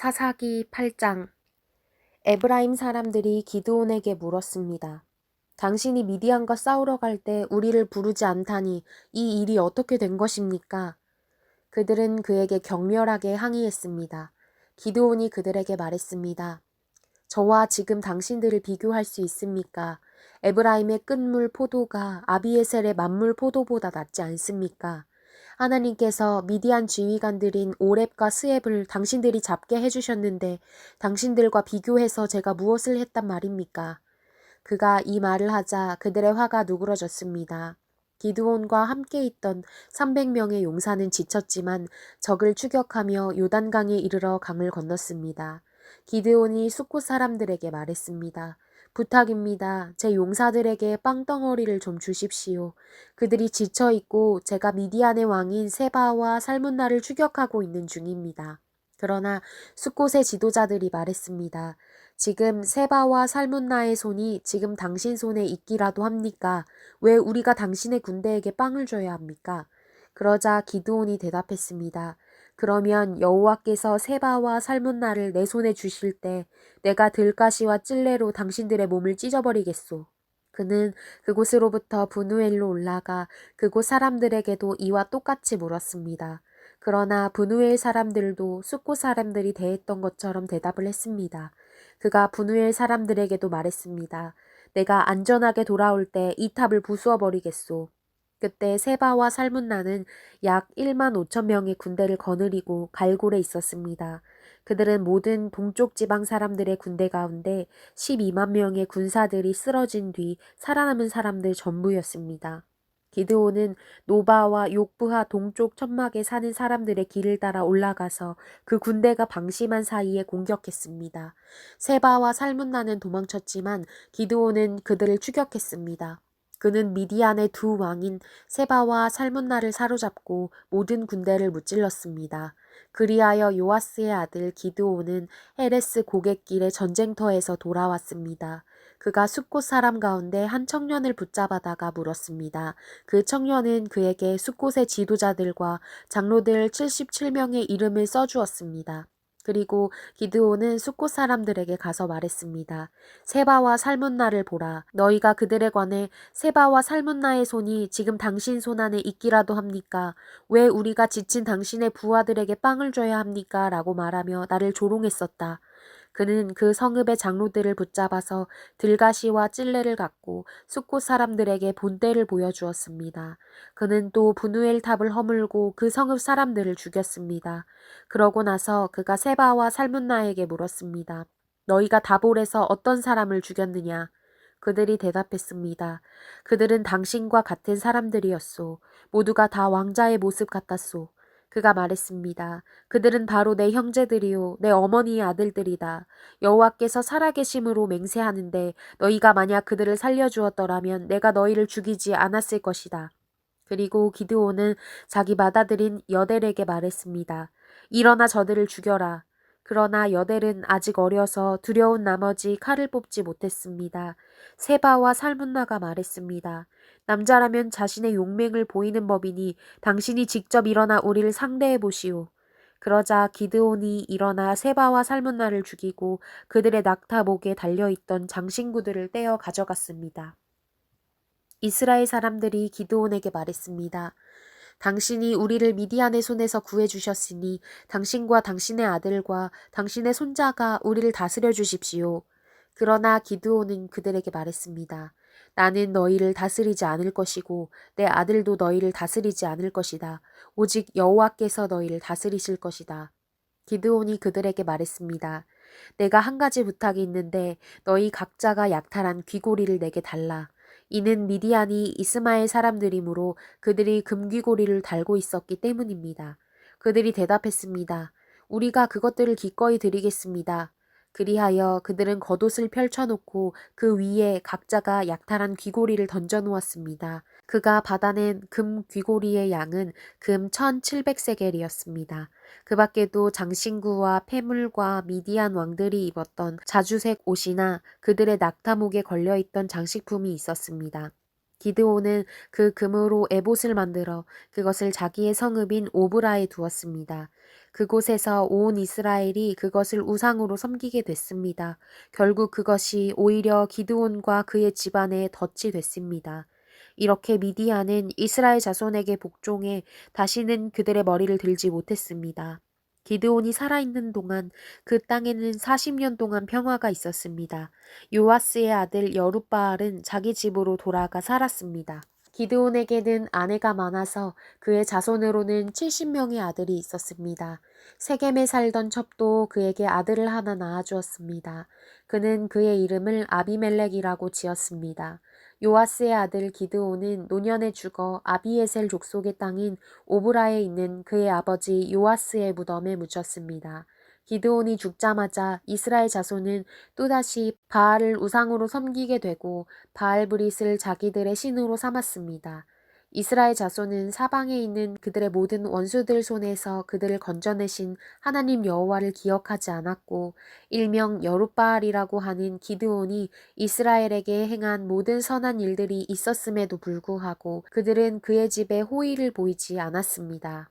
사사기 8장 에브라임 사람들이 기드온에게 물었습니다. 당신이 미디안과 싸우러 갈 때 우리를 부르지 않다니 이 일이 어떻게 된 것입니까? 그들은 그에게 격렬하게 항의했습니다. 기드온이 그들에게 말했습니다. 저와 지금 당신들을 비교할 수 있습니까? 에브라임의 끝물 포도가 아비에셀의 만물 포도보다 낫지 않습니까? 하나님께서 미디안 지휘관들인 오렙과 스앱을 당신들이 잡게 해주셨는데 당신들과 비교해서 제가 무엇을 했단 말입니까? 그가 이 말을 하자 그들의 화가 누그러졌습니다. 기드온과 함께 있던 300명의 용사는 지쳤지만 적을 추격하며 요단강에 이르러 강을 건넜습니다. 기드온이 수코 사람들에게 말했습니다. 부탁입니다. 제 용사들에게 빵덩어리를 좀 주십시오. 그들이 지쳐 있고 제가 미디안의 왕인 세바와 살문나를 추격하고 있는 중입니다. 그러나 숫곳의 지도자들이 말했습니다. 지금 세바와 살문나의 손이 지금 당신 손에 있기라도 합니까? 왜 우리가 당신의 군대에게 빵을 줘야 합니까? 그러자 기드온이 대답했습니다. 그러면 여호와께서 세바와 살문나를 내 손에 주실 때 내가 들가시와 찔레로 당신들의 몸을 찢어버리겠소. 그는 그곳으로부터 분우엘로 올라가 그곳 사람들에게도 이와 똑같이 물었습니다. 그러나 분우엘 사람들도 숫고 사람들이 대했던 것처럼 대답을 했습니다. 그가 분우엘 사람들에게도 말했습니다. 내가 안전하게 돌아올 때 이 탑을 부수어 버리겠소. 그때 세바와 살문나는 약 1만 5천 명의 군대를 거느리고 갈골에 있었습니다. 그들은 모든 동쪽 지방 사람들의 군대 가운데 12만 명의 군사들이 쓰러진 뒤 살아남은 사람들 전부였습니다. 기드온은 노바와 욕부하 동쪽 천막에 사는 사람들의 길을 따라 올라가서 그 군대가 방심한 사이에 공격했습니다. 세바와 살문나는 도망쳤지만 기드온은 그들을 추격했습니다. 그는 미디안의 두 왕인 세바와 살문나를 사로잡고 모든 군대를 무찔렀습니다. 그리하여 요아스의 아들 기드온은 헤레스 고갯길의 전쟁터에서 돌아왔습니다. 그가 숫곳 사람 가운데 한 청년을 붙잡아다가 물었습니다. 그 청년은 그에게 숫곳의 지도자들과 장로들 77명의 이름을 써주었습니다. 그리고 기드온은 숫곳 사람들에게 가서 말했습니다. 세바와 살문나를 보라. 너희가 그들에 관해 세바와 살문나의 손이 지금 당신 손 안에 있기라도 합니까? 왜 우리가 지친 당신의 부하들에게 빵을 줘야 합니까? 라고 말하며 나를 조롱했었다. 그는 그 성읍의 장로들을 붙잡아서 들가시와 찔레를 갖고 숫곳 사람들에게 본때를 보여주었습니다. 그는 또 분우엘 탑을 허물고 그 성읍 사람들을 죽였습니다. 그러고 나서 그가 세바와 살문나에게 물었습니다. 너희가 다볼에서 어떤 사람을 죽였느냐? 그들이 대답했습니다. 그들은 당신과 같은 사람들이었소. 모두가 다 왕자의 모습 같았소. 그가 말했습니다. 그들은 바로 내 형제들이요 내 어머니의 아들들이다. 여호와께서 살아계심으로 맹세하는데 너희가 만약 그들을 살려주었더라면 내가 너희를 죽이지 않았을 것이다. 그리고 기드온은 자기 맏아들인 여델에게 말했습니다. 일어나 저들을 죽여라. 그러나 여델은 아직 어려서 두려운 나머지 칼을 뽑지 못했습니다. 세바와 살문나가 말했습니다. 남자라면 자신의 용맹을 보이는 법이니 당신이 직접 일어나 우리를 상대해 보시오. 그러자 기드온이 일어나 세바와 살문나를 죽이고 그들의 낙타목에 달려있던 장신구들을 떼어 가져갔습니다. 이스라엘 사람들이 기드온에게 말했습니다. 당신이 우리를 미디안의 손에서 구해 주셨으니 당신과 당신의 아들과 당신의 손자가 우리를 다스려 주십시오. 그러나 기드온은 그들에게 말했습니다. 나는 너희를 다스리지 않을 것이고 내 아들도 너희를 다스리지 않을 것이다. 오직 여호와께서 너희를 다스리실 것이다. 기드온이 그들에게 말했습니다. 내가 한 가지 부탁이 있는데 너희 각자가 약탈한 귀고리를 내게 달라. 이는 미디안이 이스마엘 사람들이므로 그들이 금귀고리를 달고 있었기 때문입니다. 그들이 대답했습니다. 우리가 그것들을 기꺼이 드리겠습니다. 그리하여 그들은 겉옷을 펼쳐놓고 그 위에 각자가 약탈한 귀고리를 던져놓았습니다. 그가 받아낸 금 귀고리의 양은 금 1700세겔이었습니다. 그 밖에도 장신구와 폐물과 미디안 왕들이 입었던 자주색 옷이나 그들의 낙타목에 걸려있던 장식품이 있었습니다. 기드온은 그 금으로 에봇을 만들어 그것을 자기의 성읍인 오브라에 두었습니다. 그곳에서 온 이스라엘이 그것을 우상으로 섬기게 됐습니다. 결국 그것이 오히려 기드온과 그의 집안에 덫이 됐습니다. 이렇게 미디안은 이스라엘 자손에게 복종해 다시는 그들의 머리를 들지 못했습니다. 기드온이 살아있는 동안 그 땅에는 40년 동안 평화가 있었습니다. 요아스의 아들 여룻바알은 자기 집으로 돌아가 살았습니다. 기드온에게는 아내가 많아서 그의 자손으로는 70명의 아들이 있었습니다. 세겜에 살던 첩도 그에게 아들을 하나 낳아주었습니다. 그는 그의 이름을 아비멜렉이라고 지었습니다. 요아스의 아들 기드온은 노년에 죽어 아비에셀 족속의 땅인 오브라에 있는 그의 아버지 요아스의 무덤에 묻혔습니다. 기드온이 죽자마자 이스라엘 자손은 또다시 바알을 우상으로 섬기게 되고 바알브릿을 자기들의 신으로 삼았습니다. 이스라엘 자손은 사방에 있는 그들의 모든 원수들 손에서 그들을 건져내신 하나님 여호와를 기억하지 않았고 일명 여룻바알이라고 하는 기드온이 이스라엘에게 행한 모든 선한 일들이 있었음에도 불구하고 그들은 그의 집에 호의를 보이지 않았습니다.